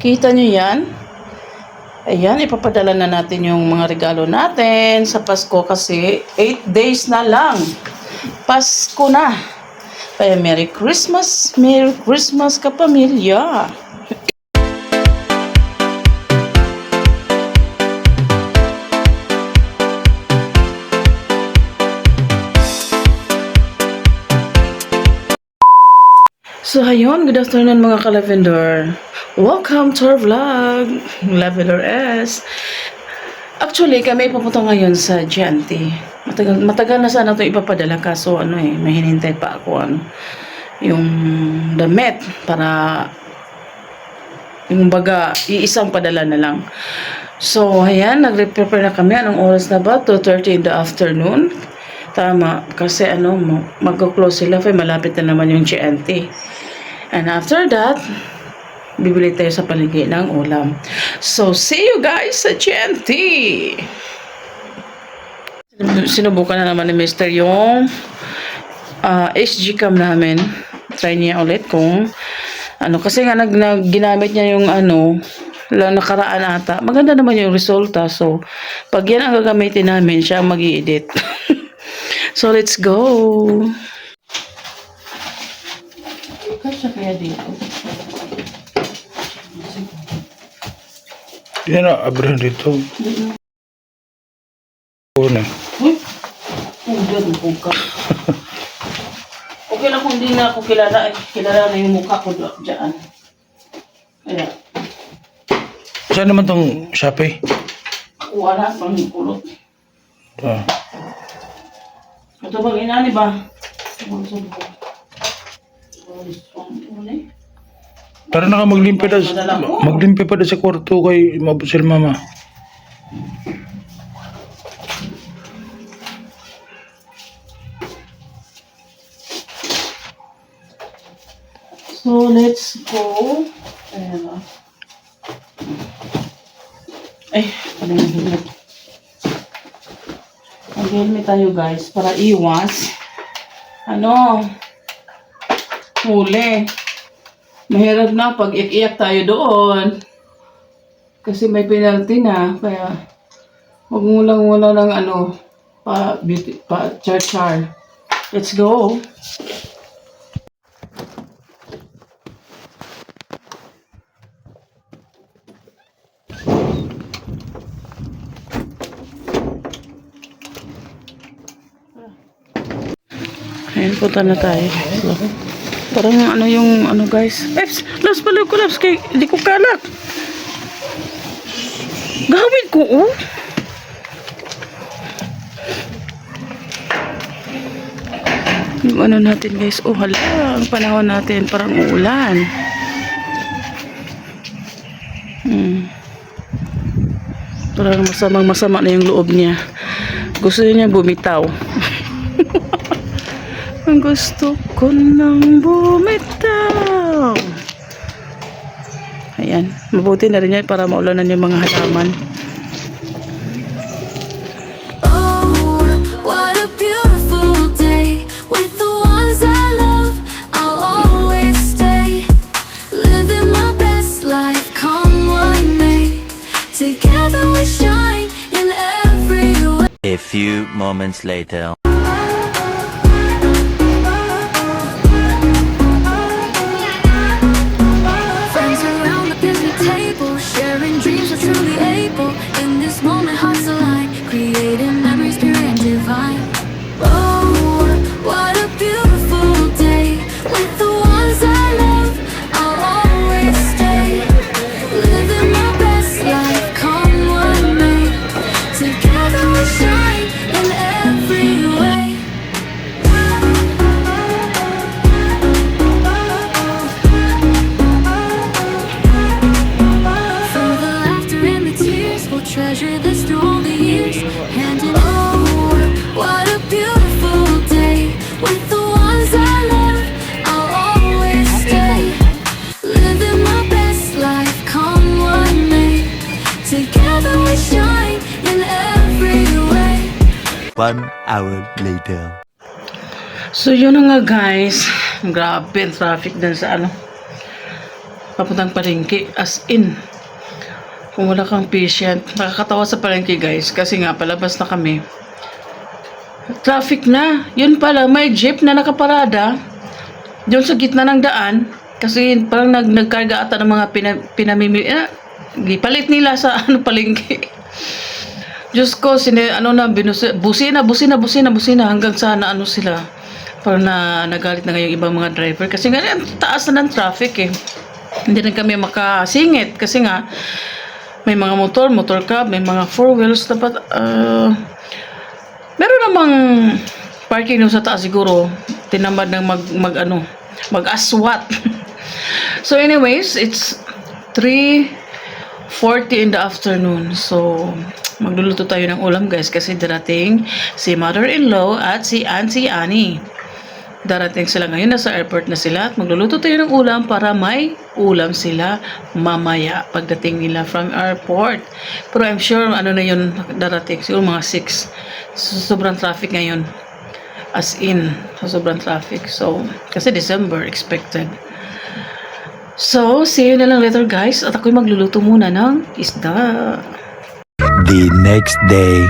Kita nyo yan? Ayan, ipapadala na natin yung mga regalo natin sa Pasko kasi 8 days na lang. Pasko na. Kaya Merry Christmas, Merry Christmas kapamilya. So, ayun, good afternoon mga ka-Lavender. Welcome to our vlog, Lavender S. Actually, kami pupunta ngayon sa Gianti. Matagal, matagal na sana ito ipapadala kaso ano eh, may hinintay pa ako ano, yung damit para yung baga, iisang padala na lang. So, ayan, nagre-prepare na kami. Anong oras na ba? 2.30 in the afternoon. Tama, kasi ano, ma- magko-close sila, malapit na naman yung GNT. And after that, bibili tayo sa paligid ng ulam. So, see you guys sa GNT! Sinubukan na naman ni Mr. yung ah, SG cam namin. Try niya ulit kung ano, kasi nga nag, nag, ginamit niya yung ano, lang nakaraan ata. Maganda naman yung resulta. So, pag yan ang gagamitin namin, siya mag edit so, let's go! Kasya kaya dito? Yan na, abran dito. Una. Uy! Pugad mo ka. okay lang kung hindi na ako kilala, eh, kilala na yung mukha ko do- dyan. Kaya, Saan naman tong Shopee? wala pang kulot. Ah. Ito bang inani ba? Ano sa buko? Ano eh? Tara na ka maglimpy da, maglimpy pa da sa kwarto kay mabusil mama. So, let's go. Ayan o. Ay, ano yung helmet? Tayo guys para iwas. Ano? Huli. Mahirap na pag iyak tayo doon. Kasi may penalty na. Kaya, huwag mo lang muna ng ano, pa, beauty, pa, char-char. Let's go. Ayun, punta na tayo. So, parang ano yung ano guys. Eps, labs pala ko labs kay di ko kalak. Gawin ko oh. Yung ano natin guys, oh hala, ang panahon natin parang uulan. Hmm. Parang masamang masama na yung loob niya. Gusto niya bumitaw. Ang gusto ko nang bumitaw. Ayan. Mabuti na rin yan para maulanan yung mga halaman. Oh, what a beautiful day with dreams, we're truly able. In this moment, hearts align, creating memories pure and divine. Oh, what a beautiful day with the ones I love. I'll always stay, living my best life. Come what may, together we shine in every. One hour later. So, yun na nga guys. Grabe, traffic dun sa ano. papuntang palengke. As in, kung wala kang patient, nakakatawa sa palengke guys. Kasi nga, palabas na kami. Traffic na. Yun pala, may jeep na nakaparada. Doon sa gitna ng daan. Kasi parang nag nagkarga ata ng mga pina, pinamimili. Eh, gipalit nila sa ano palengke. Diyos ko, sine, ano na, binusi, busina, busina, busina, busina, hanggang sa na ano sila. Parang na nagalit na ngayong ibang mga driver. Kasi nga, ang taas na ng traffic eh. Hindi na kami makasingit. Kasi nga, may mga motor, motor cab, may mga four wheels. Dapat, ah, meron namang parking doon sa taas siguro. Tinamad ng mag, mag ano, mag-aswat. so anyways, it's 3.40 in the afternoon. So, magluluto tayo ng ulam guys kasi darating si mother-in-law at si Auntie Annie. Darating sila ngayon, nasa airport na sila at magluluto tayo ng ulam para may ulam sila mamaya pagdating nila from airport. Pero I'm sure ano na yun darating, siguro mga 6. So, sobrang traffic ngayon. As in, so sobrang traffic. So, kasi December expected. So, see you na lang later guys. At ako'y magluluto muna ng isda. The next day.